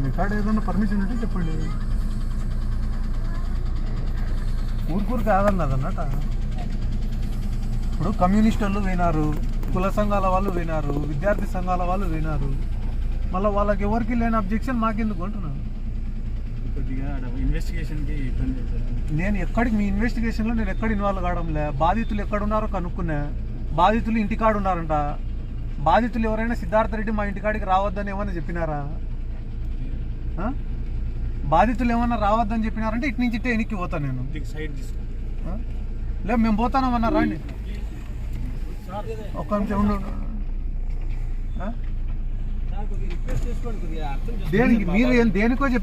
మీ కాడ ఏదన్నా పర్మిషన్ ఉంటే చెప్పండి. ఊరుకూరు కాదన్నదన్నట ఇప్పుడు కమ్యూనిస్ట్ వాళ్ళు వినారు కుల సంఘాల వాళ్ళు వినారు విద్యార్థి సంఘాల వాళ్ళు వినారు మళ్ళీ వాళ్ళకి ఎవరికి లేని అబ్జెక్షన్ మాకెందుకు అంటున్నాను నేను ఎక్కడికి మీ ఇన్వెస్టిగేషన్లో నేను ఎక్కడ ఇన్వాల్వ్ కావడంలే. బాధితులు ఎక్కడున్నారో కనుక్కున్నా. బాధితులు ఇంటికాడు ఉన్నారంట బాధితులు ఎవరైనా సిద్ధార్థ రెడ్డి మా ఇంటికాడికి రావద్దని ఏమన్నా చెప్పినారా ఆ? బాధితులు ఏమన్నా రావద్దని చెప్పినారంటే ఇటు నుంచి ఇట్టే వెనక్కి పోతాను నేను? లేదు మేము పోతామన్నా రాండి ఒక్క నిమిషం ఉండు? దేనికి మీరు ఏం- దేనికో చెప్పి